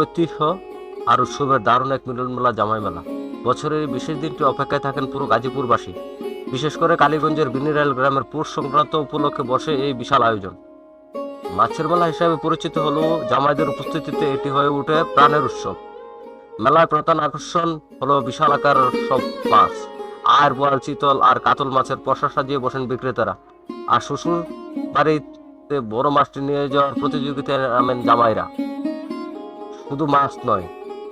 ঐতিহ্য আর উৎসবের দারুণ এক মিলন মেলা জামাই মেলা। বছরের এই বিশেষ দিনটি অপেক্ষায় থাকেন পুরো গাজীপুরবাসী। বিশেষ করে কালীগঞ্জের বিনিরাইল গ্রামের পুষ সংক্রান্ত উপলক্ষে বসে এই বিশাল আয়োজন। মাছের মেলা হিসাবে পরিচিত হলেও জামাইদের উপস্থিতিতে এটি হয়ে ওঠে প্রাণের উৎসব। মেলার প্রধান আকর্ষণ হলো বিশাল আকার সব মাছ, আর বোয়াল, চিতল আর কাতল মাছের পশা সাজিয়ে বসেন বিক্রেতারা। আর শ্বশুর বাড়িতে বড় মাছটি নিয়ে যাওয়ার প্রতিযোগিতায় নামেন জামাইরা। শুধু মাছ নয়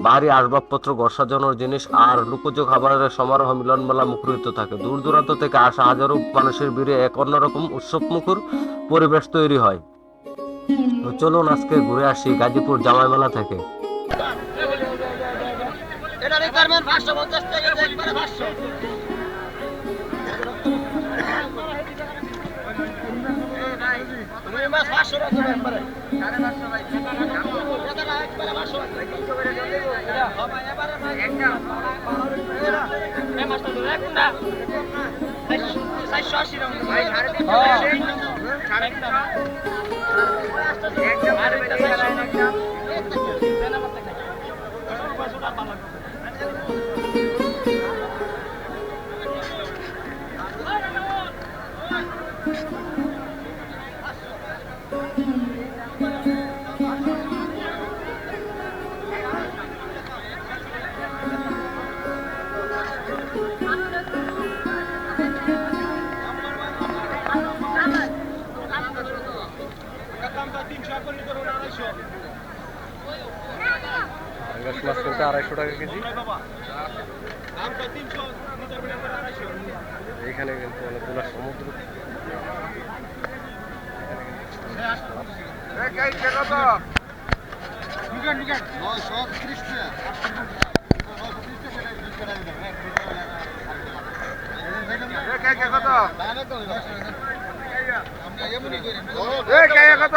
বাড়ি আসবাবপত্র ঘর সাজানোর জিনিস আর লুকোজ খাবারের সমারোহ মিলন মেলা মুখরিত থাকে। দূর দূরান্ত থেকে আসা হাজারো মানুষের ভিড়ে এক অন্যরকম উৎসব মুখর পরিবেশ তৈরি হয়। তো চলুন আজকে ঘুরে আসি গাজীপুর জামাই মেলা থেকে। এটা রিকোয়ারমেন্ট পাঁচশো পঞ্চাশ থেকে আড়াইশো টাকা কেজি। এখানে কিন্তু অনেকগুলো সমুদ্র। কত?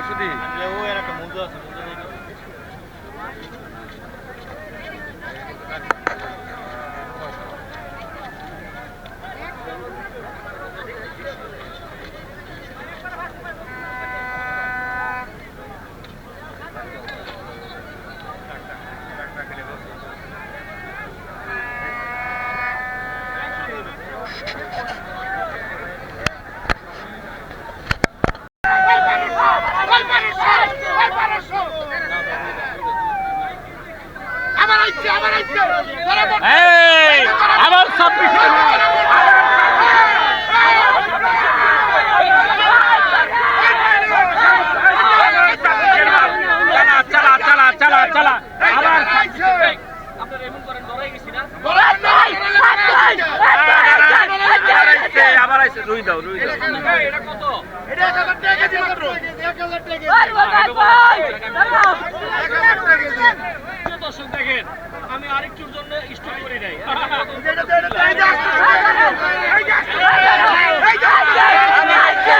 સુધી? એટલે હું એને મુદ્દો છું. আবার ছাব্বিশ চালা চালা চালা চালা আবার আপনার এমন করেন ডরাই গেছি না আবার আইসে রুই দাও রুই দাও। এটা কত? এটা এক হাজার টাকা দিয়ে মাত্র। এক হাজার টাকা দর্শক দেখেন আমি আরেকটুর জন্য স্টপ করি নাই এটা তো- এটা তো- এই যে আসছে, এই যে আসছে, এই যে আসছে।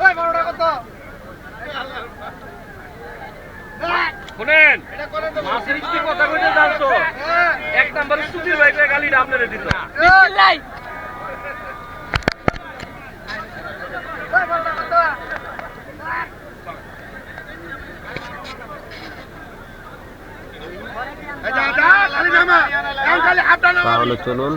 এই বড়টা কত? শুনেন এটা করে দেবো। মাছের কি কথা কইতে জানতো হ্যাঁ। এক নাম্বার সুতির বাইকে গালিটা আপনারে দিত এই বড়টা কত? এই যা, যা, খালি নামা। এখন খালি হাতটা নামাবি। তাহলে চলুন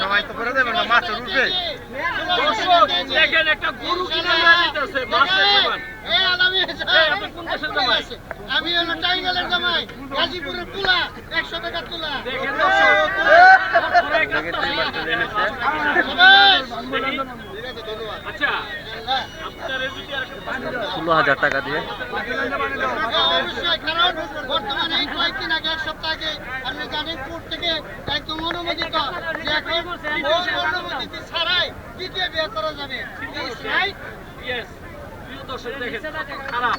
দর্শক তো করে দেবেন না, মাছের উঠবে। দেখেন একটা গরু কিনে নিয়ে মাছের আমি হলো টাইগালের জামাই গাজীপুরের তুলা একশো টাকা তুলা। ষোলো হাজার টাকা দিয়ে অবশ্যই কারণ বর্তমানে এই কয়েকদিন আগে এক সপ্তাহ আগে আপনি জানেন কোর্ট থেকে একদম অনুমোদিত যে এখন ওই অনুমোদিত ছাড়াই দ্বিতীয় বিয়ে করা যাবে। দর্শক দেখেন খারাপ।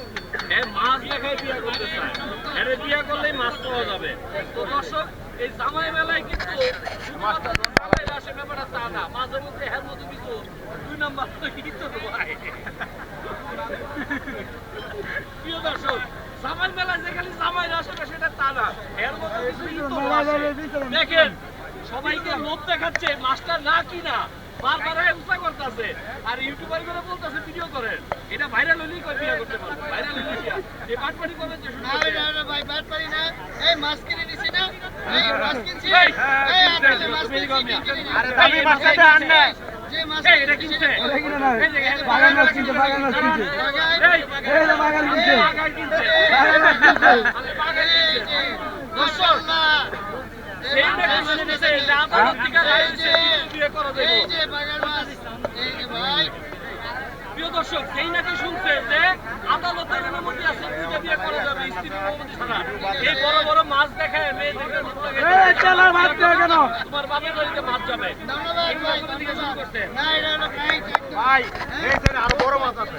এ মাছ দেখায় বিয়ে করতে চায় বিয়ে করলেই মাছ পাওয়া যাবে। তো দর্শক এই জামাই মেলায় কিন্তু জামাই রাসের ব্যাপারটা তা না। মাঝে মধ্যে হের মধ্যে কিছু দুই নাম্বার তো কিন্তু প্রিয় দর্শক জামাই মেলায় যে খালি জামাই রাসে সেটা তা না। এর মধ্যে কিছু দেখেন সবাইকে লোভ দেখাচ্ছে মাস্টার না কিনা। বারবার উৎসাহ করতেছে আর ইউটিউবার করে বলতেছে ভিডিও করেন এটা ভাইরাল হলেই কই বিয়ে করতে পারবে ভাইরাল হলেই বিয়া এই পাটপাটি করে যে শুরু না, না, না, ভাই, বাদ না। এই মাছ কিনে নিছি না? এই মাছ কিনছি? এই, আজকে মাছ কিনছি, কিনে। আরে দামি মাছ আন নাই। যে মাছ এটা কিনছে সেটা- এই যে, বাগান মাছ কিনছে, বাগান মাছ কিনছে। এই, এই বাগান কিনছে বাগান কিনছে বাগান কিনছে যে, প্রিয় দর্শক সেই নাকি শুনছে যে আদালতের অনুমতি আছে দুইটা বিয়ে করা যাবে স্ত্রীর অনুমতি ছাড়া এই বড় বড় মাছ দেখায় মেয়েদেরকে তোমার বাপের বাড়িতে মাছ যাবে ভাই, আরও বড় মাছ আছে।